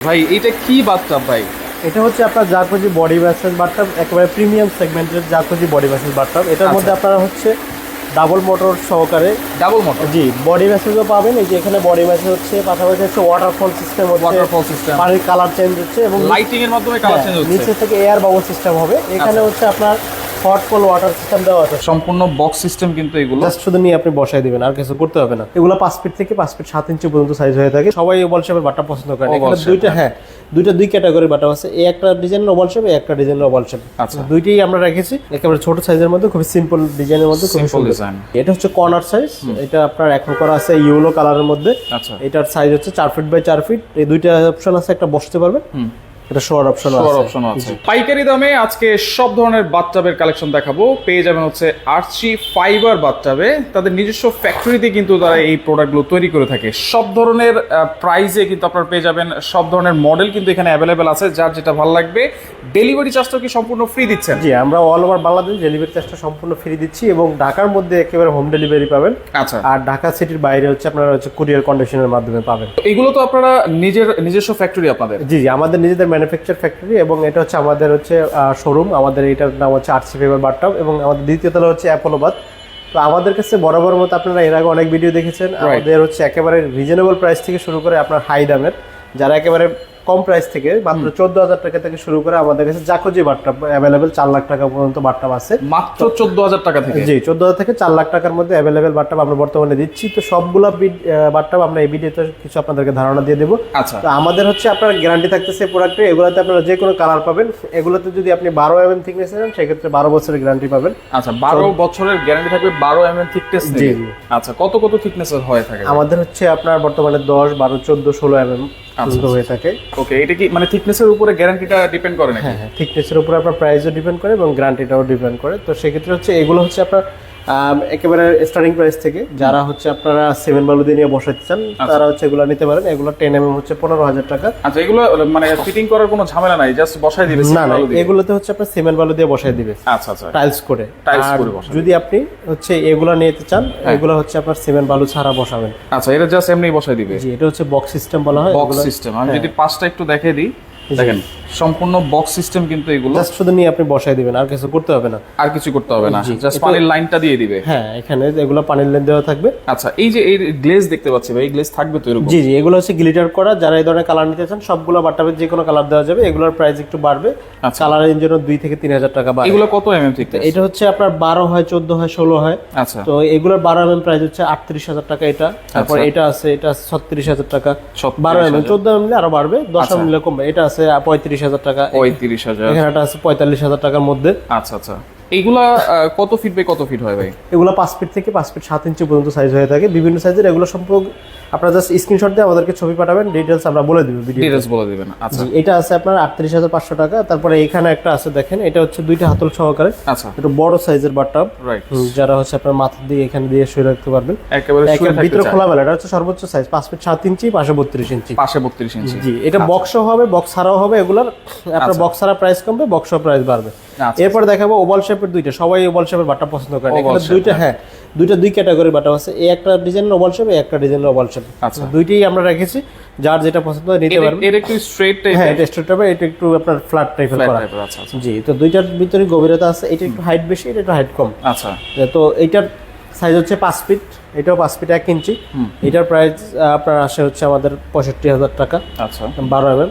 ভাই এটা কি বাথটাব ভাই? এটা হচ্ছে আপনার জাকুজি বডি ম্যাসেজ বাথটাব একেবারে প্রিমিয়াম সেগমেন্টের জাকুজি বডি ম্যাসেজ বাথটাব এটার আচ্ছা। মধ্যে আপনারা হচ্ছে ডাবল মোটর সহকারে ডাবল মোটর? জি বডি ম্যাসেজও পাবেন। এই যে এখানে বডি ম্যাসেজ হচ্ছে পাশাপাশি হচ্ছে ওয়াটারফল সিস্টেম হচ্ছে ওয়াটারফল সিস্টেম পানির কালার চেঞ্জ হচ্ছে এবং লাইটিং এর মাধ্যমে কালার হ্যাঁ, চেঞ্জ হচ্ছে। নিচে থেকে এয়ার বাবল সিস্টেম হবে। এখানে আচ্ছা। হচ্ছে আপনার হট কোল ওয়াটার সিস্টেম দেওয়া আছে। সম্পূর্ণ বক্স সিস্টেম কিন্তু এগুলো। জাস্ট শুধু নিয়ে আপনি বসাই দিবেন আর কিছু করতে হবে না। এগুলো পাঁচ ফিট থেকে পাঁচ ফিট সাত ইঞ্চি পর্যন্ত সাইজ হয়ে থাকে। সবাই ওভাল শেপের বাটা পছন্দ এখানে দুইটা হ্যাঁ। দুইটা দুই ক্যাটাগরি বাটা আছে। এই একটা ডিজাইনের ওভাল শেপ একটা ডিজাইনের ওভাল শেপ আচ্ছা। দুইটাই আমরা রেখেছি। একেবারে ছোট সাইজের মধ্যে খুবই সিম্পল ডিজাইনের মধ্যে খুব সুন্দর। এটা হচ্ছে কর্নার সাইজ এটা আপনার এখন করা আছে ইউলো কালারের মধ্যে। আচ্ছা। এটার সাইজ হচ্ছে চার ফিট বাই চার ফিট এই দুইটা অপশন আছে একটা বসতে পারবেন। এটা শোয়ার অপশন শোয়ার আছে। অপশন আছে। পাইকারি দামে আজকে সব ধরনের বাথটাবের কালেকশন দেখাবো। পেয়ে যাবেন হচ্ছে আরসি ফাইবার বাথটাবে তাদের নিজস্ব ফ্যাক্টরিতে কিন্তু তারা এই প্রোডাক্টগুলো তৈরি করে থাকে। সব ধরনের প্রাইসে কিন্তু আপনারা পেয়ে যাবেন। সব ধরনের মডেল কিন্তু এখানে অ্যাভেলেবেল আছে যার যেটা ভালো লাগবে। ডেলিভারি চার্জটা কি সম্পূর্ণ ফ্রি দিচ্ছেন? জি আমরা অল ওভার বাংলাদেশ ডেলিভারি চার্জটা সম্পূর্ণ ফ্রি দিচ্ছি এবং ঢাকার মধ্যে একেবারে হোম ডেলিভারি পাবেন। আচ্ছা। আর ঢাকা সিটির বাইরে হচ্ছে আপনারা হচ্ছে কুরিয়ার কন্ডিশনের মাধ্যমে পাবেন। এগুলো তো আপনারা নিজের নিজস্ব ফ্যাক্টরি আপনাদের? জি জি আমাদের নিজেদের ম্যানুফ্যাকচার ফ্যাক্টরি এবং এটা হচ্ছে আমাদের হচ্ছে শোরুম আমাদের এটার নাম হচ্ছে আরসি ফেভার বারটপ এবং আমাদের দ্বিতীয় তলা হচ্ছে অ্যাপোলোবাদ তো আমাদের কাছে বরাবর মতো আপনারা এর আগে অনেক ভিডিও দেখেছেন। আমাদের হচ্ছে একেবারে রিজনেবল প্রাইস থেকে শুরু করে আপনার হাই দামের। যারা একেবারে কম প্রাইস থেকে মাত্র চোদ্দ হাজার টাকা থেকে শুরু করে আমাদের কাছে জাকোজি বারটাপ অ্যাভেলেবেল চার লাখ টাকা পর্যন্ত বারটাপ আছে। মাত্র চোদ্দ হাজার টাকা থেকে? জি চোদ্দ হাজার থেকে চার লাখ টাকার মধ্যে অ্যাভেলেবেল বারটাপ আমরা বর্তমানে দিচ্ছি। তো সবগুলা বারটাপ আমরা এই ভিডিওতে কিছু আপনাদেরকে ধারণা দিয়ে দেবো। আচ্ছা। তো আমাদের হচ্ছে আপনার গ্যারান্টি থাকতেছে প্রোডাক্টে এগুলোতে আপনারা যে কোনো কালার পাবেন। এগুলোতে যদি আপনি বারো এম এম থিকনেস নেন সেক্ষেত্রে বারো বছরের গ্যারান্টি পাবেন। আচ্ছা বারো বছরের গ্যারান্টি থাকবে বারো এম এম থিকনেস জি। আচ্ছা কত কত থিকনেস হয়ে থাকে? আমাদের হচ্ছে আপনার বর্তমানে দশ বারো চোদ্দ ষোলো এম এম আচ্ছা, হয়ে থাকে। ওকে এটা কি মানে থিকনেসের উপরে গ্যারান্টিটা ডিপেন্ড করে না হ্যাঁ হ্যাঁ থিকনেসের উপরে আপনার প্রাইসও ডিপেন্ড করে এবং গ্যারান্টিটাও ডিপেন্ড করে। তো সেক্ষেত্রে হচ্ছে এগুলো হচ্ছে আপনার একেবারে স্টার্টিং প্রাইস থেকে যারা হচ্ছে আপনারা সেভেন বালু দিয়ে নিয়ে বসাতে চান তারা হচ্ছে এগুলো নিতে পারেন। এগুলো টেন এম এম হচ্ছে পনেরো হাজার টাকা। আচ্ছা এগুলো মানে ফিটিং করার কোনো ঝামেলা নাই জাস্ট বসাই দিবে না না এগুলোতে হচ্ছে আপনার সিমেন্ট বালু দিয়ে বসাই দিবে। আচ্ছা আচ্ছা। টাইলস করে। আর করে বসাবেন। যদি আপনি হচ্ছে এগুলো নিতে চান এগুলো হচ্ছে আপনার সিমেন্ট বালু ছাড়া বসাবেন। আচ্ছা এটা জাস্ট এমনি বসাই দিবে। জি এটা হচ্ছে বক্স সিস্টেম বলা হয় বক্স সিস্টেম আমি যদি পাঁচটা একটু দেখিয়ে দিই। দেখেন সম্পূর্ণ বক্স সিস্টেম কিন্তু এগুলো জাস্ট শুধু নিয়ে আপনি বসাই দিবেন আর কিছু করতে হবে না। আর কিছু করতে হবে না। জাস্ট পানির লাইনটা দিয়ে দিবে। হ্যাঁ এখানে এগুলো পানির লেন দেওয়া থাকবে। আচ্ছা এই যে এই গ্লেজ দেখতে পাচ্ছি ভাই গ্লেজ থাকবে তো এরকম? জি জি এগুলো হচ্ছে গ্লিটার করা যারা এই ধরনের কালার নিতে চান সবগুলো বাটাবে যে কোনো কালার দেওয়া যাবে এগুলোর প্রাইস একটু বাড়বে। আচ্ছা। কালারের জন্য দুই থেকে তিন হাজার টাকা বাড়বে এগুলো কত এমএম থিকনেস এটা হচ্ছে আপনার বারো হয় চোদ্দ হয় ষোলো হয়। আচ্ছা। তো এগুলোর বারো এম প্রাইস হচ্ছে আটত্রিশ হাজার টাকা এটা। তারপর এটা আছে এটা আছে ছত্রিশ হাজার টাকা। 36,000 বারো এম চোদ্দ এম নিলে আরও বাড়বে দশ এম নিলে কমবে। এটা আছে পঁয়ত্রিশ হাজার টাকা। পঁয়ত্রিশ হাজার। এখানে একটা আছে পঁয়তাল্লিশ হাজার টাকার মধ্যে। আচ্ছা আচ্ছা। এইগুলা কত ফিট বাই কত ফিট হয় ভাই? এগুলো পাঁচ ফিট থেকে পাঁচ ফিট সাত ইঞ্চি পর্যন্ত সাইজ হয়ে থাকে। বিভিন্ন সাইজের এগুলো সম্পর্কে আপনারা জাস্ট স্ক্রিনশট দিয়ে আমাদেরকে ছবি পাঠাবেন ডিটেলস আমরা বলে দিব ভিডিও ডিটেলস বলে দিবেন আচ্ছা। এটা আছে আপনার আটত্রিশ হাজার পাঁচশো টাকা। তারপরে এখানে একটা আছে দেখেন এটা হচ্ছে দুইটা হাতল সহকারে। আচ্ছা। একটু বড় সাইজের বাটটাপ যারা হচ্ছে আপনার মাথা দিয়ে এখানে দিয়ে শুয়ে রাখতে পারবেন। একেবারে ভিতরে। খোলামেলা এটা হচ্ছে সর্বোচ্চ সাইজ পাঁচ ফিট সাত ইঞ্চি পাশে বত্রিশ ইঞ্চি পাশে বত্রিশ ইঞ্চি জি এটা বক্সও হবে বক্স ছাড়াও হবে। এগুলোর আপনার বক্স ছাড়া প্রাইস কমবে বক্সও প্রাইস বাড়বে। আচ্ছা। এরপর দেখাবো ওভাল শেপের দুইটা। সবাই ওভাল শেপের বাটা পছন্দ করে এখানে দুইটা হ্যাঁ। দুইটা দুই ক্যাটাগরি বাটা আছে। এই একটা ডিজাইনের ওভাল শেপ একটা ডিজাইনের ওভাল শেপ আচ্ছা। দুইটাই আমরা রেখেছি। যার যেটা পছন্দ হয় নিতে পারবেন এর একটু স্ট্রেট টাইপ হ্যাঁ এটা স্ট্রেট হবে। এটা একটু আপনার ফ্ল্যাট টাইপের করা। আচ্ছা আচ্ছা। জি তো দুইটার ভিতরে গভীরতা আছে। এটা একটু হাইট বেশি এটা একটু হাইট কম। আচ্ছা। তো এইটার সাইজ হচ্ছে পাঁচ ফিট এটাও পাঁচ ফিট এক ইঞ্চি এটার প্রাইস আপনার আসে হচ্ছে আমাদের পঁয়ষট্টি হাজার টাকা। আচ্ছা। বারো এম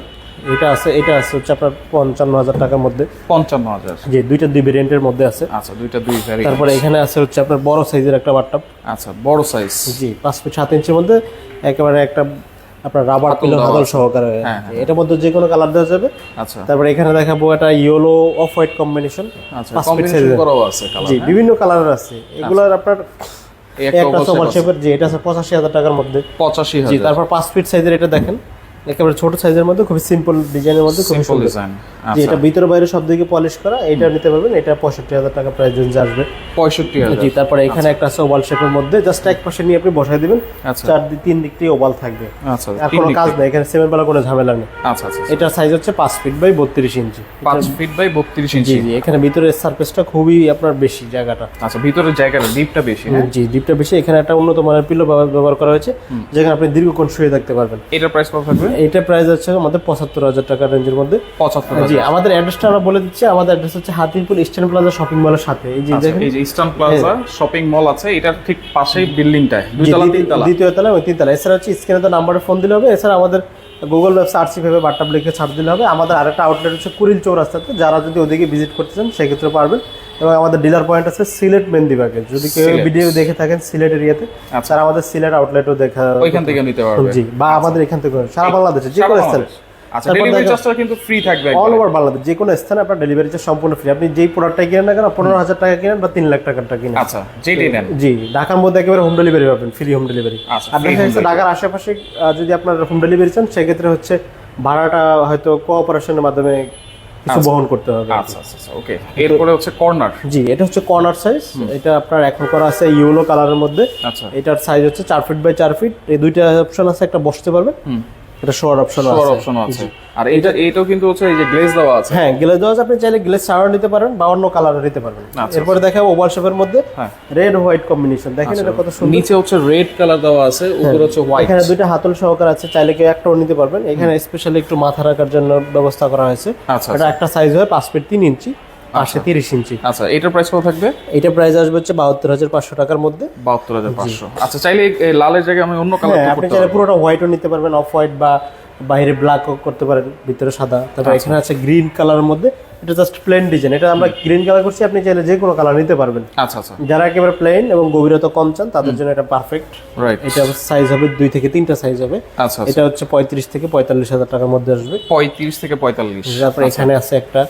এটা আছে এটা আছে হচ্ছে আপনার পঞ্চান্ন হাজার টাকার মধ্যে। পঞ্চান্ন হাজার। যে দুইটা দুই ভেরিয়েন্টের মধ্যে আছে। আচ্ছা দুইটা দুই ভ্যারি তারপরে এখানে আছে হচ্ছে আপনার বড় সাইজের একটা বাটটাপ আচ্ছা বড় সাইজ জি পাঁচ ফিট সাত ইঞ্চির মধ্যে একেবারে একটা আপনার রাবার পিলো হাতল সহকারে। হ্যাঁ, এটার মধ্যে যে কোনো কালার দেওয়া যাবে। আচ্ছা। তারপরে এখানে দেখাবো একটা ইয়েলো অফ হোয়াইট কম্বিনেশন আচ্ছা কম্বিনেশন করাও আছে কালার জি বিভিন্ন কালার আছে। এগুলোর আপনার একটা সোমার। শেপের যে এটা আছে পঁচাশি হাজার টাকার মধ্যে। পঁচাশি জি হাজার। তারপর পাঁচ ফিট সাইজের এটা দেখেন। একেবারে ছোট সাইজের মধ্যে খুবই সিম্পল ডিজাইনের মধ্যে খুব সিম্পল ডিজাইন যে আচ্ছা। এটা ভিতরে বাইরে সব দিকে পলিশ করা এটা নিতে পারবেন এটা পঁয়ষট্টি হাজার টাকা প্রাইস রেঞ্জ আসবে। পঁয়ষট্টি হাজার। জি তারপরে এখানে একটা আছে ওভাল শেপের মধ্যে জাস্ট এক পাশে নিয়ে আপনি বসাই দিবেন আচ্ছা। চার দিক তিন দিক দিয়ে ওভাল থাকবে। আচ্ছা আর কোনো কাজ। নেই এখানে সেভেন বেলা কোনো ঝামেলা নেই। আচ্ছা আচ্ছা এটার সাইজ হচ্ছে পাঁচ ফিট বাই বত্রিশ ইঞ্চি পাঁচ ফিট বাই বত্রিশ ইঞ্চি জি এখানে ভিতরের সার্ফেসটা খুবই আপনার বেশি জায়গাটা। আচ্ছা ভিতরের জায়গাটা ডিপটা বেশি হ্যাঁ? জি ডিপটা বেশি। এখানে একটা উন্নত মানের পিলো ব্যবহার করা হয়েছে যেখানে আপনি দীর্ঘক্ষণ শুয়ে থাকতে পারবেন। এটার প্রাইস কত থাকবে? এইটা প্রাইস হচ্ছে আমাদের পঁচাত্তর হাজার টাকা রেঞ্জের মধ্যে। পঁচাত্তর জি আমাদের অ্যাড্রেসটা আমরা বলে দিচ্ছি। আমাদের অ্যাড্রেস হচ্ছে হাতিরপুল ইস্টার্ন প্লাজা শপিং মলের সাথে। এই যে দেখেন। এই যে ইস্টার্ন প্লাজা শপিং মল আছে এটার ঠিক পাশেই বিল্ডিংটায় জি, দুইতলা দ্বিতীয়- তিনতলা দ্বিতীয় তলা ওই তিনতলা এছাড়া হচ্ছে স্ক্রিনে তো নাম্বারে ফোন দিলে হবে। এছাড়া আমাদের গুগল ম্যাপস আরসি ভেবে বাট্টাপ লিখে ছাড় দিলে হবে। আমাদের আরেকটা আউটলেট হচ্ছে কুড়িল চৌরাস্তাতে। যারা যদি ওদিকে ভিজিট করতে চান সেক্ষেত্রে পারবেন। এবং আমাদের ডিলার পয়েন্ট আছে সিলেট মেন্দিবাগে যদি কেউ ভিডিও দেখে থাকেন সিলেট এরিয়াতে আচ্ছা। আমাদের সিলেট আউটলেটও দেখা ওইখান থেকে নিতে পারবে। জি বা আমাদের এখান থেকে সারা বাংলাদেশে যে কোনো স্থানে। আচ্ছা ডেলিভারি চার্জটা কিন্তু ফ্রি থাকবে অল ওভার বাংলাদেশ যে কোনো স্থানে আপনার ডেলিভারি চার্জ সম্পূর্ণ ফ্রি আপনি যেই প্রোডাক্টটাই কিনেন না কেন পনেরো হাজার টাকা কিনেন বা তিন লাখ টাকারটা কিনেন। আচ্ছা যেটাই নেন। জি ঢাকার মধ্যে একেবারে হোম ডেলিভারি পাবেন ফ্রি হোম ডেলিভারি আচ্ছা, আর free দেখা যাচ্ছে ঢাকার আশেপাশে যদি আপনার হোম ডেলিভারি চান সেক্ষেত্রে হচ্ছে ভাড়াটা হয়তো কোঅপারেশনের মাধ্যমে কিছু বহন করতে হবে আচ্ছা আচ্ছা আচ্ছা ওকে এরপরে হচ্ছে কর্নার জি এটা হচ্ছে কর্নার সাইজ এটা আপনার এখন করা আছে ইয়েলো কালারের মধ্যে। আচ্ছা। এটার সাইজ হচ্ছে চার ফিট বাই চার ফিট এই দুইটা অপশন আছে একটা বসতে পারবে। এটা শোয়ার অপশন শোয়ার অপশন আছে। আর এটা এইটাও কিন্তু হচ্ছে এই যে গ্লেজ দেওয়া আছে। হ্যাঁ গ্লেজ দেওয়া আছে, আপনি চাইলে গ্লেজ ছাড়াও নিতে পারেন বা অন্য কালারও নিতে পারবেন আচ্ছা, এরপরে দেখাবো ওভাল শেপের মধ্যে হ্যাঁ। রেড হোয়াইট কম্বিনেশন দেখেন এটা কত সুন্দর। নিচে হচ্ছে রেড কালার দেওয়া আছে উপরে হচ্ছে হোয়াইট এখানে দুইটা হাতল সহকার আছে চাইলে কেউ একটাও নিতে পারবেন। এখানে স্পেশালি একটু মাথা রাখার জন্য ব্যবস্থা করা হয়েছে। আচ্ছা এটা একটা সাইজ হয় পাঁচ ফিট তিন ইঞ্চি পাশে তিরিশ ইঞ্চি। আচ্ছা এটার প্রাইস কত থাকবে? এটা প্রাইস আসবে হচ্ছে বাহাত্তর হাজার পাঁচশো টাকার মধ্যে। বাহাত্তর হাজার পাঁচশো। আচ্ছা চাইলে লালের জায়গায় আমি অন্য কালার হ্যাঁ আপনি চাইলে পুরোটা হোয়াইটও নিতে পারবেন অফ হোয়াইট বা বাইরে ব্ল্যাক করতে পারেন ভিতরে সাদা। তারপর এখানে আছে গ্রিন কালারের মধ্যে এটা জাস্ট প্লেন ডিজাইন এটা আমরা গ্রিন কালার করছি আপনি চাইলে যে কোনো কালার নিতে পারবেন। আচ্ছা আচ্ছা। যারা একেবারে প্লেন এবং গভীরতা কম চান তাদের জন্য এটা পারফেক্ট রাইট এটা সাইজ হবে দুই থেকে তিনটা সাইজ হবে। আচ্ছা আচ্ছা। এটা হচ্ছে পঁয়ত্রিশ থেকে পঁয়তাল্লিশ হাজার টাকার মধ্যে আসবে। পঁয়ত্রিশ থেকে পঁয়তাল্লিশ। তারপরে এখানে আছে একটা।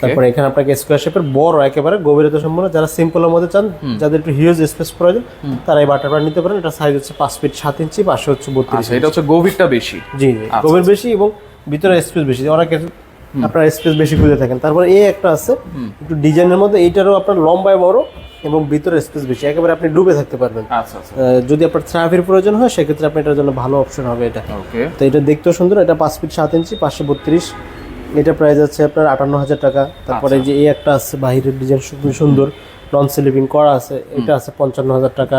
তারপরে এখানে আপনাকে স্কোয়ার শেপের বড় একেবারে গভীরতা সম্পূর্ণ যারা সিম্পলের মধ্যে চান যাদের একটু হিউজ স্পেস প্রয়োজন তারা এই বাটারটা নিতে পারেন। এটা সাইজ হচ্ছে পাঁচ ফিট সাত ইঞ্চি পাশে হচ্ছে বত্রিশ আচ্ছা এটা হচ্ছে গভীরটা বেশি। জি গভীর বেশি এবং ভিতরে স্পেস বেশি। অনেকের আপনার স্পেস বেশি খুঁজে থাকেন। তারপরে এই একটা আছে একটু ডিজাইনের মধ্যে এইটারও আপনার লম্বায় বড় এবং ভিতরে স্পেস বেশি। একেবারে আপনি ডুবে থাকতে পারবেন। আচ্ছা আচ্ছা। যদি আপনার ট্রাফির প্রয়োজন হয় সেক্ষেত্রে আপনি এটার জন্য ভালো অপশন হবে এটা। তো এটা দেখতেও সুন্দর এটা পাঁচ ফিট সাত ইঞ্চি পাঁচশো বত্রিশ। এটা প্রাইস আছে আপনার আটান্ন হাজার টাকা। তারপরে যে এই একটা আছে বাহিরের ডিজাইন খুবই সুন্দর। নন স্লিপিং করা আছে এটা আছে পঞ্চান্ন হাজার টাকা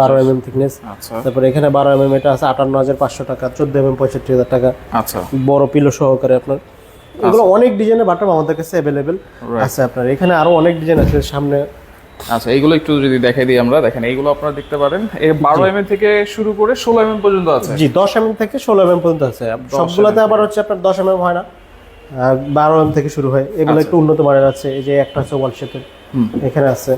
বারো এম এম থিকনেস আচ্ছা। তারপরে এখানে বারো এম এম এটা আছে আটান্ন হাজার পাঁচশো টাকা চোদ্দ এম এম পঁয়ষট্টি হাজার টাকা। আচ্ছা। বড় পিলো সহকারে আপনার। এগুলো অনেক ডিজাইনের বাটাম আমাদের কাছে অ্যাভেলেবেল আছে আপনার। এখানে আরও অনেক ডিজাইন আছে সামনে। আচ্ছা এইগুলো একটু যদি দেখাই দিই আমরা দেখেন এইগুলো আপনারা দেখতে পারেন। এই বারো এম থেকে শুরু করে ষোলো এম পর্যন্ত আছে। জি দশ এম থেকে ষোলো এম পর্যন্ত আছে। সবগুলোতে আবার হচ্ছে আপনার দশ এম হয় না। বারো এম থেকে শুরু হয়। এগুলো একটু উন্নত মানের আছে। এই যে একটা হচ্ছে ওয়াল শেপের। এখানে আছে।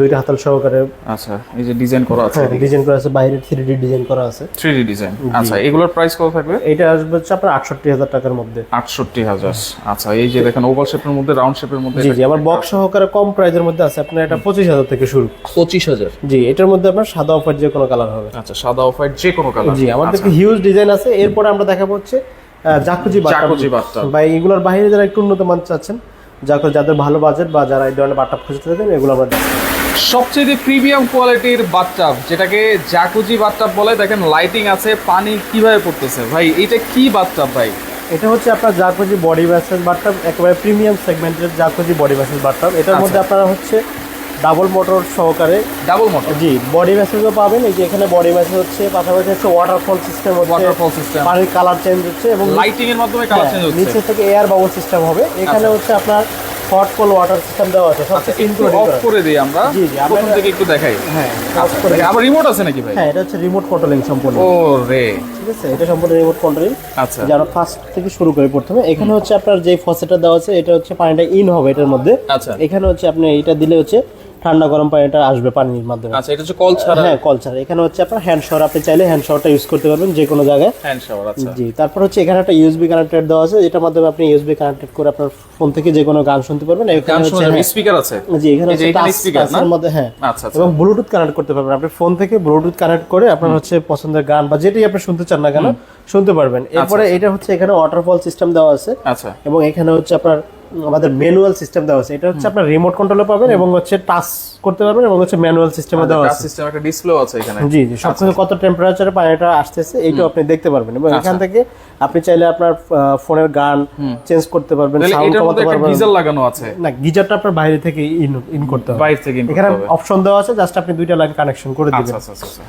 দুইটা হাতাল সহকারে। আচ্ছা এই যে ডিজাইন করা আছে। ডিজাইন করা আছে। বাইরে থ্রি ডি ডিজাইন করা আছে। Three D design. আচ্ছা এগুলোর প্রাইস কত থাকবে? এটা আসবে হচ্ছে আপনার আটষট্টি হাজার টাকার মধ্যে। আটষট্টি হাজার। আচ্ছা এই যে দেখেন ওভাল শেপের মধ্যে রাউন্ড শেপের মধ্যে জি জি আবার বক্স সহকারে কম প্রাইজের মধ্যে আছে। আপনার এটা পঁচিশ হাজার থেকে শুরু। পঁচিশ হাজার। জি এটার মধ্যে আপনার সাদা অফার যে কোনো কালার হবে। আচ্ছা সাদা অফ হোয়াইট যে কোনো কালার জি আমাদের হিউজ ডিজাইন আছে। এরপরে আমরা দেখাবো হচ্ছে জাকুজি জাকুজি। বা এগুলোর বাইরে যারা একটু উন্নত মান চাচ্ছেন যাকে যাদের ভালো বাজেট বা যারা এই ধরনের বাটাপ খুঁজতে থাকেন এগুলো আমরা সবচেয়ে প্রিমিয়াম কোয়ালিটির বাথটাব যেটাকে জাকুজি বাথটাব বলে দেখেন লাইটিং আছে পানি কীভাবে পড়তেছে। ভাই এটা কি বাথটাব ভাই? এটা হচ্ছে আপনার জাকুজি বডি ম্যাসেজ বাটটাব একেবারে প্রিমিয়াম সেগমেন্টের জাকুজি বডি ম্যাসেজ বাটটাব এটার মধ্যে আপনারা হচ্ছে ডাবল মোটর সহকারে। ডাবল মোটর জি বডি ম্যাসেজও পাবেন। এই যে এখানে বডি ম্যাসেজ হচ্ছে পাশাপাশি হচ্ছে ওয়াটারফল সিস্টেম হচ্ছে ওয়াটারফল সিস্টেম পানির কালার চেঞ্জ হচ্ছে এবং লাইটিং এর মাধ্যমে কালার চেঞ্জ হ্যাঁ, হচ্ছে। নিচে থেকে এয়ার বাবল সিস্টেম হবে। এখানে হচ্ছে আপনার হট কল ওয়াটার সিস্টেম দেওয়া আছে আচ্ছা একটু অফ করে দিই আমরা। প্রথম এটা- থেকে একটু দেখাই। হ্যাঁ অফ করে আবার রিমোট আছে নাকি ভাই? হ্যাঁ এটা হচ্ছে রিমোট কন্ট্রোলিং সম্পূর্ণ। ও রে। ঠিক আছে এটা সম্পূর্ণ রিমোট কন্ট্রোলিং আচ্ছা। যারা ফার্স্ট থেকে শুরু করে প্রথমে এখানে হচ্ছে আপনার যে ফসেটটা দেওয়া আছে এটা হচ্ছে পানিটা ইন হবে এটার মধ্যে। আচ্ছা। এখানে হচ্ছে আপনি এটা দিলে হচ্ছে ঠান্ডা গরম পানিটা আসবে পানির মাধ্যমে। আচ্ছা এটা হচ্ছে কল ছাড়া? হ্যাঁ কল ছাড়া। এখানে হচ্ছে আপনার হ্যান্ড শাওয়ার আপনি চাইলে হ্যান্ড শাওয়ারটা ইউজ করতে পারবেন যে কোনো জায়গায়। হ্যান্ড শাওয়ার আচ্ছা। জি তারপর হচ্ছে এখানে একটা ইউএসবি কানেক্টেড দেওয়া আছে এটার মাধ্যমে আপনি ইউএসবি কানেক্টেড করে আপনার ফোন থেকে যে কোনো গান শুনতে পারবেন। এখানে হচ্ছে হ্যাঁ, স্পিকার আছে? জি এখানে হচ্ছে? টাচের মধ্যে হ্যাঁ। আচ্ছা আচ্ছা। এবং ব্লুটুথ কানেক্ট করতে পারবেন। আপনি ফোন থেকে ব্লুটুথ কানেক্ট করে আপনার হচ্ছে পছন্দের গান বা যেটাই আপনি শুনতে চান না কেন শুনতে পারবেন। এরপরে এটা হচ্ছে এখানে ওয়াটারফল সিস্টেম দেওয়া আছে। আচ্ছা। এবং এখানে হচ্ছে আপনার আমাদের ম্যানুয়াল সিস্টেম দেওয়া আছে। এটা হচ্ছে আপনার রিমোট কন্ট্রোলে পাবেন এবং হচ্ছে টাচ করতে পারবেন এবং হচ্ছে ম্যানুয়াল সিস্টেমে দেওয়া আছে। সিস্টেম একটা ডিসপ্লে আছে এখানে। জি জি সবকিছু কত টেম্পারেচারে পানিটা আসতেছে এইটাও আপনি দেখতে পারবেন এবং এখান থেকে আপনি চাইলে আপনার ফোনের গান চেঞ্জ করতে পারবেন সাউন্ড এটার কমাতে পারবেন। গিজার লাগানো আছে। না গিজারটা আপনার বাইরে থেকে ইন ইন করতে হবে। বাইরে থেকে এখানে অপশন দেওয়া আছে জাস্ট আপনি দুইটা লাইন কানেকশন করে আচ্ছা দিবেন। আচ্ছা আচ্ছা আচ্ছা।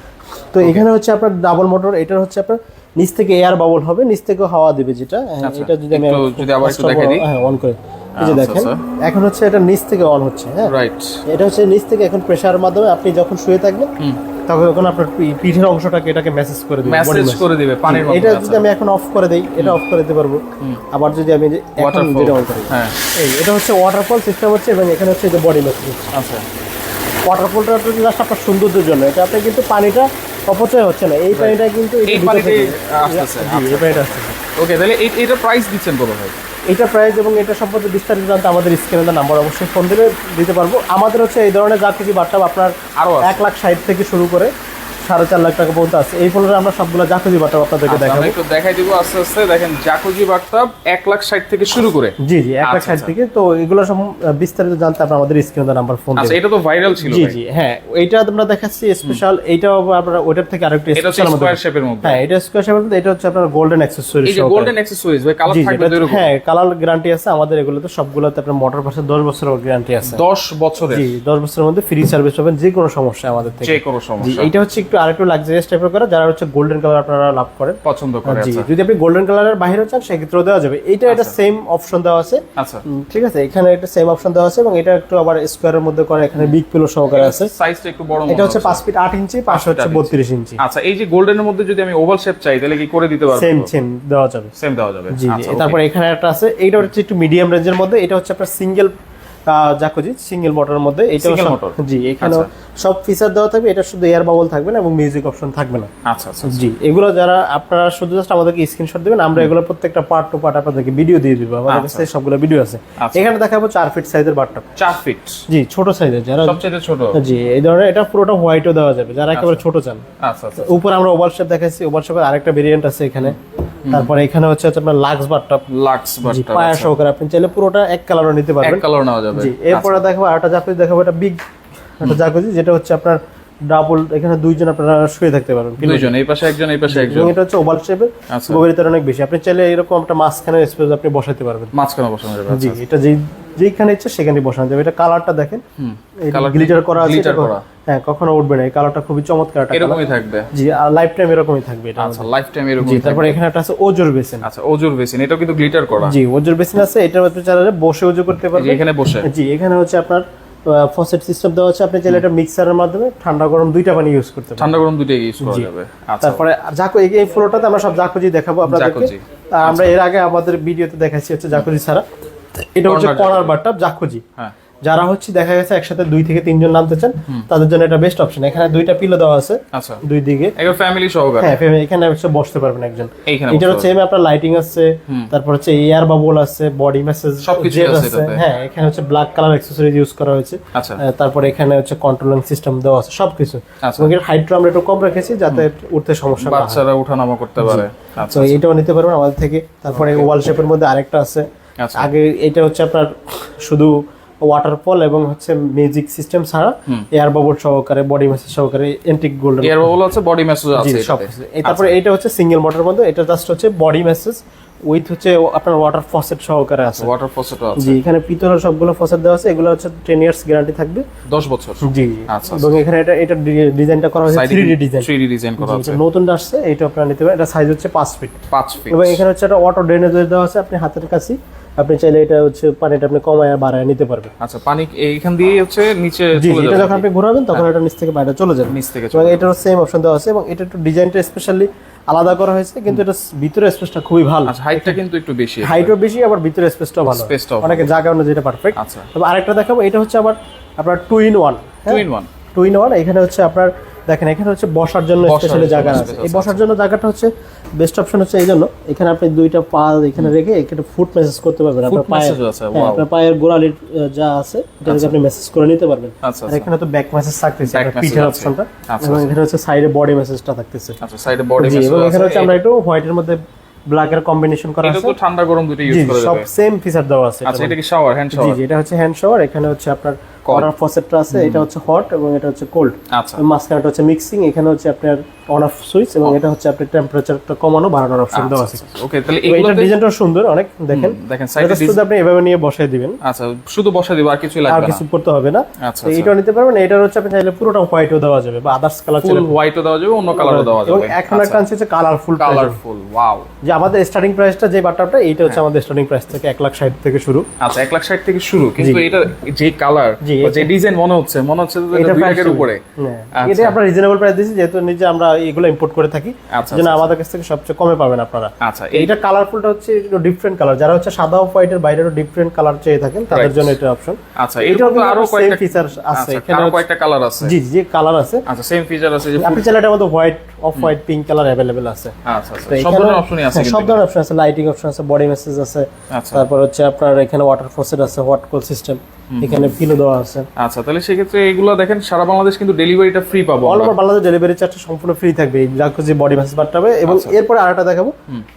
তো এখানে হচ্ছে আপনার ডাবল মোটর এটা হচ্ছে আপনার নিচ থেকে এয়ার বাবল হবে নিচ থেকে হাওয়া দিবে যেটা হ্যাঁ, আচ্ছা, এটা যদি আমি একটু যদি আবার একটু দেখাই দিই। হ্যাঁ অন করে। এই যে আচ্ছা, দেখেন আচ্ছা। এখন হচ্ছে এটা নিচ থেকে অন হচ্ছে হ্যাঁ। রাইট এটা হচ্ছে নিচ থেকে এখন প্রেসারের মাধ্যমে আপনি যখন শুয়ে থাকবেন তখন তখন আপনার পিঠের অংশটাকে এটাকে মেসেজ করে দিবে মেসেজ করে দিবে পানির মধ্যে এটা যদি আমি এখন অফ করে দেই এটা অফ করে দিতে পারব। আবার যদি আমি এখন যেটা অন করি। হ্যাঁ। এই এটা হচ্ছে ওয়াটারফল সিস্টেম হচ্ছে এবং এখানে হচ্ছে যে বডি মেসেজ আচ্ছা। ওয়াটারফলটা জাস্ট আপনার সৌন্দর্যের জন্য। এটা আপনি কিন্তু পানিটা অপচয় হচ্ছে না। এই পানিটা কিন্তু এই আসতেছে, জি, এই পানিটা আসতেছে। ওকে তাহলে এই এটা প্রাইস দিচ্ছেন বলো ভাই? এটা প্রাইস এবং এটা সম্পর্কে বিস্তারিত জানতে আমাদের স্ক্রিনে নাম্বার অবশ্যই ফোন দিলে দিতে পারব। আমাদের হচ্ছে এই ধরনের যা কিছু বার্তা আপনার আরও আছে। এক লাখ ষাট থেকে শুরু করে সাড়ে চার লাখ টাকা পর্যন্ত আছে। এই ফোনে আমরা সবগুলো জাকুজি বাট্টাব আপনাদেরকে আচ্ছা, দেখাবো। একটু দেখাই দিব আস্তে আস্তে। দেখেন জাকুজি বার্তাব এক লাখ ষাট থেকে শুরু করে। জি জি এক লাখ আচ্ছা, ষাট আচ্ছা। থেকে। তো এগুলো সব বিস্তারিত জানতে আপনার আমাদের স্ক্রিনে নাম্বার ফোন আচ্ছা এটা তো ভাইরাল ছিল জি জি হ্যাঁ এইটা আমরা দেখাচ্ছি স্পেশাল এইটাও আপনার ওইটার থেকে আরেকটু এটা স্পেশাল আমাদের শেপের মধ্যে। হ্যাঁ এটা স্কোয়ার শেপের মধ্যে এটা হচ্ছে আপনার গোল্ডেন অ্যাক্সেসরি এই যে গোল্ডেন অ্যাক্সেসরিজ ভাই কালার থাকবে এটা- এরকম। হ্যাঁ কালার গ্যারান্টি আছে আমাদের এগুলোতে সবগুলোতে আপনার মোটর পাশে দশ বছরের গ্যারান্টি আছে। 10 বছরের। জি দশ বছরের মধ্যে ফ্রি সার্ভিস পাবেন যে কোনো সমস্যা আমাদের থেকে। যে কোনো সমস্যা এইটা হচ্ছে একটু আরেকটু লাক্সারিয়াস টাইপের করা যারা হচ্ছে গোল্ডেন কালার আপনারা লাভ করেন। পছন্দ করে জি আচ্ছা। যদি আপনি গোল্ডেন কালারের বাইরে চান সেক্ষেত্রেও দেওয়া যাবে। এটা সেম অপশন দেওয়া আছে। আচ্ছা। ঠিক আছে? এখানে একটা সেম অপশন দেওয়া আছে এবং এটা একটু আবার স্কোয়ারের মধ্যে করে এখানে বিগ পিলো সহকারে আছে। সাইজটা একটু বড় এটা হচ্ছে পাঁচ ফিট আট ইঞ্চি পাশে হচ্ছে আট ইঞ্চি। বত্রিশ ইঞ্চি। আচ্ছা এই যে গোল্ডেনের মধ্যে যদি আমি ওভাল শেপ চাই তাহলে কি করে দিতে পারব? সেম সেম দেওয়া যাবে। সেম দেওয়া যাবে। জি আচ্ছা এখানে একটা আছে এইটা হচ্ছে একটু মিডিয়াম রেঞ্জের মধ্যে এটা হচ্ছে আপনার সিঙ্গেল জাকুজি সিঙ্গেল মোটরের মধ্যে এটা motor? জি এখানে সব ফিচার দেওয়া থাকবে এটা শুধু এয়ার বাবল থাকবে না এবং মিউজিক অপশন থাকবে না। আচ্ছা আচ্ছা জি এগুলো যারা আপনারা শুধু জাস্ট আমাদেরকে স্ক্রিনশট দিবেন আমরা এগুলো প্রত্যেকটা পার্ট টু পার্ট আপনাদেরকে ভিডিও দিয়ে দিব। আমাদের কাছে সবগুলো ভিডিও আছে। আচ্ছা। এখানে দেখাবো চার ফিট সাইজের বাটটা চার ফিট জি ছোট সাইজের যারা সবচেয়ে ছোট? জি এই ধরনের এটা পুরোটা হোয়াইটও দেওয়া যাবে যারা একেবারে ছোট চান। আচ্ছা আচ্ছা উপর আমরা ওভার শেপ দেখাচ্ছি ওভার শেপের আরেকটা ভেরিয়েন্ট আছে এখানে। তারপরে এখানে হচ্ছে আপনার লাক্স বাটটা লাক্স বাটটা পায়া সহকারে আপনি চাইলে পুরোটা এক কালারও নিতে পারবেন। এক কালার নেওয়া যাবে। জি এরপরে দেখাবো আরেকটা জাকুজি দেখাবো এটা বিগ একটা জাকুজি যেটা হচ্ছে আপনার ডাবল এখানে দুইজন আপনারা শুয়ে থাকতে পারবেন। দুইজন এই পাশে একজন এই পাশে একজন। এটা হচ্ছে ওভাল শেপের আচ্ছা। গভীরতা অনেক বেশি। আপনি চাইলে এরকম একটা মাঝখানে স্পেস আপনি বসাতে পারবেন। মাঝখানে বসানো যাবে জি এটা যেই যেইখানে ইচ্ছে সেখানে বসানো যাবে। এটা কালারটা দেখেন। গ্লিটার করা আছে। হ্যাঁ কখনো উঠবে না। এই কালারটা খুবই চমৎকার একটা এরকমই থাকবে। জি আর লাইফ টাইম এরকমই থাকবে এটা। আচ্ছা লাইফ টাইম এরকম জি তারপরে এখানে একটা আছে ওজোর বেসিন। আচ্ছা ওজুর বেসিন। এটাও কিন্তু গ্লিটার করা। জি ওজোর বেসিন আছে। এটার মধ্যে চাইলে বসে ওজো করতে পারবেন এখানে বসে। জি এখানে হচ্ছে আপনার ফসেট সিস্টেম দেওয়া আছে। আপনি চাইলে এটা মিক্সারের মাধ্যমে ঠান্ডা গরম দুইটা পানি ইউজ করতে পারেন ঠান্ডা গরম দুটোই ইউজ করা যাবে। আচ্ছা। তারপরে জাকো এই- ফ্লোরটাতে আমরা সব জাকুজি দেখাবো আপনাদেরকে। আমরা এর আগে আমাদের ভিডিওতে দেখাচ্ছি হচ্ছে জাকুজি ছাড়া। এটা হচ্ছে কর্নার বাট্টাপ জাকুজি। হ্যাঁ। যারা হচ্ছে দেখা গেছে একসাথে দুই থেকে তিনজন নামতে চান তাদের জন্য এটা বেস্ট অপশন এখানে দুইটা পিলো দেওয়া আছে আচ্ছা। দুই দিকে। ফ্যামিলি সহকারে হ্যাঁ এখানে হচ্ছে বসতে পারবেন একজন। এটা হচ্ছে এমনি আপনার লাইটিং আছে তারপর হচ্ছে এয়ার বাবল আছে বডি মেসেজ সবকিছুই আছে। হ্যাঁ এখানে হচ্ছে ব্ল্যাক কালার অ্যাক্সেসরিজ ইউজ করা হয়েছে। আচ্ছা। তারপরে এখানে হচ্ছে কন্ট্রোলিং সিস্টেম দেওয়া আছে সবকিছু। আচ্ছা। এবং এর হাইটটা আমরা একটু কম রেখেছি যাতে উঠতে সমস্যা না হয়। বাচ্চারা উঠানামা করতে পারে। আচ্ছা এটাও নিতে পারবেন আমাদের থেকে। তারপরে ওয়াল শেপের মধ্যে আরেকটা আছে। আচ্ছা আগে এটা হচ্ছে আপনার শুধু ওয়াটারফল এবং হচ্ছে মিউজিক সিস্টেম ছাড়া এয়ার বাবল সহকারে বডি মেসেজ সহকারে এন্টিক গোল্ডেন এয়ার বাবল আছে বডি মেসেজ আছে সব। এই তারপরে এটা হচ্ছে সিঙ্গেল মোটরের মধ্যে এটা জাস্ট হচ্ছে বডি মেসেজ উইথ হচ্ছে আপনার ওয়াটার ফসেট সহকারে আছে। ওয়াটার ফসেটও আছে জি এখানে পিতলের সবগুলো ফসেট দেওয়া আছে এগুলো হচ্ছে টেন ইয়ার্স গ্যারান্টি থাকবে। 10 বছর। জি আচ্ছা, এবং এখানে এটা এটা ডিজাইনটা করা হয়েছে সাইডে three D design 3D design করা আছে। নতুন আসছে এটা আপনারা নিতে পারেন এটা সাইজ হচ্ছে পাঁচ ফিট 5 ফিট এবং এখানে হচ্ছে একটা অটো ড্রেনেজ দেওয়া আছে আপনি হাতের কাছে আপনি চাইলে এটা হচ্ছে পানিটা আপনি কমায় বাড়ায় নিতে পারবেন। আচ্ছা পানি এইখান দিয়ে হচ্ছে নিচে জি এটা যখন আপনি ঘোরাবেন তখন এটা নিচ থেকে বাইরে চলে যাবে। নিচ থেকে এবং এটারও সেম অপশন দেওয়া আছে এবং এটা একটু ডিজাইনটা স্পেশালি আলাদা করা হয়েছে কিন্তু এটা ভিতরে স্পেসটা খুবই ভালো। আচ্ছা হাইটটা কিন্তু একটু বেশি। হাইটও বেশি আবার ভিতরে স্পেসটাও ভালো। স্পেসটাও অনেকে জায়গা অনুযায়ী এটা পারফেক্ট আচ্ছা। তবে আরেকটা দেখাবো এটা হচ্ছে আবার আপনার two in one two in one two in one এখানে হচ্ছে আপনার দেখেন এখানে হচ্ছে বসার জন্য স্পেশালি জায়গা আছে। এই বসার জন্য জায়গাটা হচ্ছে বেস্ট অপশন হচ্ছে এই জন্য। এখানে আপনি দুইটা পা এখানে রেখে এখানে ফুট মেসেজ করতে পারবেন। আপনার পায়ের হ্যাঁ, আপনার পায়ের গোড়ালির যা আছে এটা থেকে আপনি মেসেজ করে নিতে পারবেন। আচ্ছা আর আচ্ছা এখানে তো ব্যাক মেসেজ থাকতেছে পিঠের অপশনটা আচ্ছা, এবং এখানে হচ্ছে সাইডে বডি মেসেজটা থাকতেছে। আচ্ছা সাইডে বডি মেসেজ এবং এখানে হচ্ছে আমরা একটু হোয়াইটের মধ্যে ব্ল্যাক এর কম্বিনেশন করা আছে। এটা তো ঠান্ডা গরম দুটো ইউজ করা যাবে। সব সেম ফিচার দেওয়া আছে আচ্ছা এটা কি শাওয়ার হ্যান্ড শাওয়ার জি এটা হচ্ছে হ্যান্ড শাওয়ার এখানে হচ্ছে আপনার ওয়াটার ফসেটটা আছে এটা হচ্ছে হট এবং এটা হচ্ছে কোল্ড আচ্ছা। মাঝখানেটা হচ্ছে মিক্সিং এখানে হচ্ছে আপনার অন অফ সুইচ এবং এটা হচ্ছে আপনার টেম্পারেচারটা কমানো বাড়ানোর অপশন দেওয়া আছে। ওকে তাহলে তো এগুলো ডিজাইনটা সুন্দর অনেক দেখেন। দেখেন সাইডে শুধু আপনি এভাবে নিয়ে বসাই দিবেন। আচ্ছা শুধু বসা দিব আর আর লাগবে না। আর কিছু করতে হবে না। আচ্ছা তো নিতে পারবেন এটার হচ্ছে আপনি চাইলে পুরোটা হোয়াইটও দেওয়া যাবে বা আদার্স কালার ফুল হোয়াইটও দেওয়া যাবে অন্য কালারও দেওয়া যাবে। এবং এখন একটা আছে হচ্ছে কালারফুল কালার কালারফুল ওয়াও যে আমাদের স্টার্টিং প্রাইসটা যে বাটারটা এটা হচ্ছে আমাদের স্টার্টিং প্রাইস থেকে এক লাখ ষাট থেকে শুরু। আচ্ছা এক লাখ ষাট থেকে শুরু কিন্তু এটা যে কালার জি, যে ডিজাইন মনে হচ্ছে মনে হচ্ছে এটা। উপরে। হ্যাঁ, আচ্ছা। এটা আমরা রিজনেবল প্রাইস দিয়েছি যেহেতু নিজে আমরা এগুলো ইম্পোর্ট করে থাকি আচ্ছা, যেন আমাদের কাছ থেকে সবচেয়ে কমে পাবেন আপনারা। আচ্ছা এইটা কালারফুলটা হচ্ছে একটু ডিফারেন্ট কালার যারা হচ্ছে সাদা অফ হোয়াইটের বাইরেও ডিফারেন্ট কালার চেয়ে থাকেন তাদের জন্য এটা অপশন আচ্ছা তো কিন্তু আরও কয়েকটা features আছে। আচ্ছা, এখানে আরও কয়েকটা কালার আছে। জি যে কালার আছে। আচ্ছা সেম ফিচার আছে যে আপনি চাইলে এটার মধ্যে white off white pink colour available আছে। আচ্ছা আচ্ছা সব ধরনের অপশনই আছে হ্যাঁ, সব ধরনের অপশন আছে লাইটিং অপশন আছে বডি মেসেজ আছে আচ্ছা। তারপর হচ্ছে আপনার এখানে ওয়াটার ফসেট আছে হট কোল সিস্টেম এখানে পিলো দেওয়া আছে। আচ্ছা তাহলে সেক্ষেত্রে এগুলো দেখেন সারা বাংলাদেশ কিন্তু ডেলিভারিটা ফ্রি পাবো অল ওভার বাংলাদেশ ডেলিভারি চার্জটা সম্পূর্ণ ফ্রি থাকবে এই জাকুজি বডি ম্যাসেজ বাটটা হবে। এবং আচ্ছা। এরপর আরেকটা দেখাবো।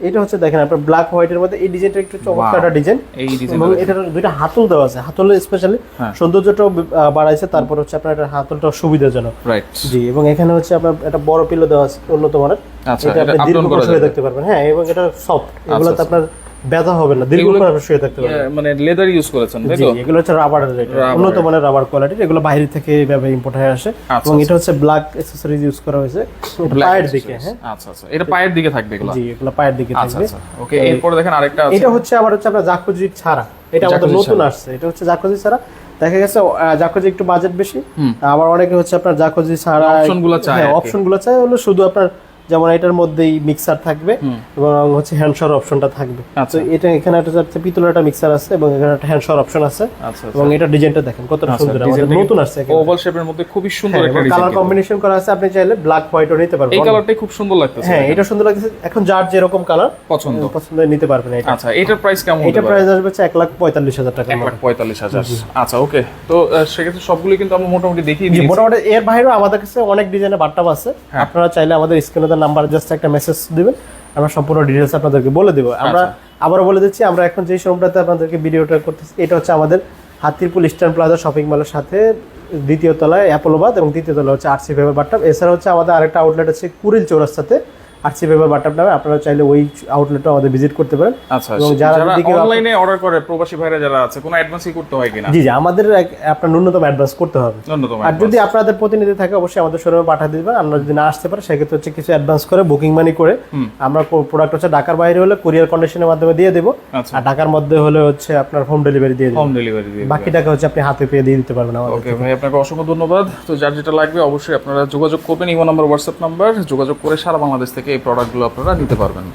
এটা হচ্ছে দেখেন আপনার ব্ল্যাক হোয়াইটের মধ্যে এই ডিজাইনটা একটু চমৎকার একটা ডিজাইন এই ডিজাইন এবং এটার দুইটা হাতল দেওয়া আছে। হাতল স্পেশালি হ্যাঁ। সৌন্দর্যটাও বাড়াইছে তারপর হচ্ছে আপনার এটা হাতলটাও সুবিধাজনক। রাইট জি এবং এখানে হচ্ছে আপনার একটা বড় পিলো দেওয়া আছে উন্নত মানের আচ্ছা, এটা আপনি দীর্ঘ দেখতে পারবেন। হ্যাঁ এবং এটা সফট এগুলোতে আচ্ছা। আপনার ব্যথা হবে না আপনি শুয়ে থাকতে পারবেন মানে লেদার ইউজ করেছেন তাই তো? এগুলো হচ্ছে রাবার উন্নত মানের রাবার কোয়ালিটির এগুলো বাইরে থেকে এইভাবে ইম্পোর্ট হয়ে আসে। আচ্ছা, এবং এটা হচ্ছে ব্ল্যাক অ্যাকসেসরিজ ইউজ করা হয়েছে। পায়ের দিকে হ্যাঁ। আচ্ছা আচ্ছা। এটা পায়ের দিকে থাকবে এগুলো? জি এগুলো পায়ের দিকে আচ্ছা থাকবে। আচ্ছা। ওকে এরপরে দেখেন আরেকটা আছে। এটা হচ্ছে আবার হচ্ছে আপনার জাকুজি ছাড়া। এটা আমাদের নতুন আসছে। এটা হচ্ছে জাকুজি ছাড়া। দেখা গেছে জাকুজি একটু বাজেট বেশি। আবার অনেকে হচ্ছে আপনার জাকুজি ছাড়া Option গুলো চায় হ্যাঁ অপশনগুলো চায়। হলো শুধু আপনার যেমন এটার মধ্যেই মিক্সার থাকবে এবং হচ্ছে হ্যান্ডশর অপশনটা থাকবে। আচ্ছা। তো এটা এখানে একটা হচ্ছে পিতলের একটা মিক্সার আছে এবং এখানে একটা হ্যান্ডশর অপশন আছে আচ্ছা এবং এটা ডিজাইনটা দেখেন কতটা সুন্দর। আমাদের নতুন আসছে এখানে। ওভাল শেপের মধ্যে খুবই সুন্দর হ্যাঁ, একটা কালার কম্বিনেশন করা আছে আপনি চাইলে ব্ল্যাক হোয়াইটও নিতে পারবেন। এই কালারটাই খুব সুন্দর লাগতেছে হ্যাঁ এটা সুন্দর লাগছে এখন যার যেরকম কালার পছন্দ। পছন্দ নিতে পারবেন এটা। আচ্ছা এটার প্রাইস কেমন এটা প্রাইস আসবে হচ্ছে এক লাখ পঁয়তাল্লিশ হাজার টাকা এক লাখ পঁয়তাল্লিশ হাজার। আচ্ছা ওকে তো সেক্ষেত্রে সবগুলো কিন্তু আমরা মোটামুটি দেখিয়ে দিয়েছি। মোটামুটি এর বাইরেও আমাদের কাছে অনেক ডিজাইনের বাট্টাপ আছে। হ্যাঁ। আপনারা চাইলে আমাদের স্ক্রিনে নাম্বার জাস্ট একটা মেসেজ দিবেন আমরা সম্পূর্ণ ডিটেলস আপনাদেরকে বলে দেবো। আমরা আচ্ছা। আবারও বলে দিচ্ছি আমরা এখন যে শোরুমটাতে আপনাদেরকে ভিডিওটা করতেছি এটা হচ্ছে আমাদের হাতিরপুল ইস্টার্ন প্লাজা শপিং মলের সাথে দ্বিতীয় তলায় অ্যাপোলোবাদ এবং দ্বিতীয় তলায় হচ্ছে আরসি ফেভার বাট্টাপ এছাড়া হচ্ছে আমাদের আরেকটা আউটলেট আছে কুরিল চৌরাস্তাতে। আরসি ফেভার বাট্টাপ নামে আপনারা চাইলে ওই আউটলেটটা আমাদের ভিজিট করতে পারেন। আচ্ছা এবং যারা অনলাইনে অর্ডার করে প্রবাসী ভাইরা যারা আছে কোনো অ্যাডভান্সই করতে হয় কিনা? জি জি আমাদের আপনার ন্যূনতম অ্যাডভান্স করতে হবে। ন্যূনতম আর যদি আপনাদের প্রতিনিধি থাকে অবশ্যই আমাদের শোরুমে পাঠিয়ে দিবেন। আমরা যদি না আসতে পারে সেক্ষেত্রে হচ্ছে কিছু অ্যাডভান্স করে বুকিং মানি করে আমরা প্রোডাক্ট হচ্ছে ঢাকার বাইরে হলে কুরিয়ার কন্ডিশনের মাধ্যমে দিয়ে দেবো। আচ্ছা। আর ঢাকার মধ্যে হলে হচ্ছে আপনার হোম ডেলিভারি দিয়ে দেবো। হোম ডেলিভারি দিয়ে বাকি টাকা হচ্ছে আপনি হাতে পেয়ে দিয়ে দিতে পারবেন আমাদের ওকে ভাই আপনাকে অসংখ্য ধন্যবাদ। তো যার যেটা লাগবে অবশ্যই আপনারা যোগাযোগ করবেন। Imo number WhatsApp number. যোগাযোগ করে সারা বাংলাদেশ থেকে এই প্রোডাক্টগুলো আপনারা নিতে পারবেন।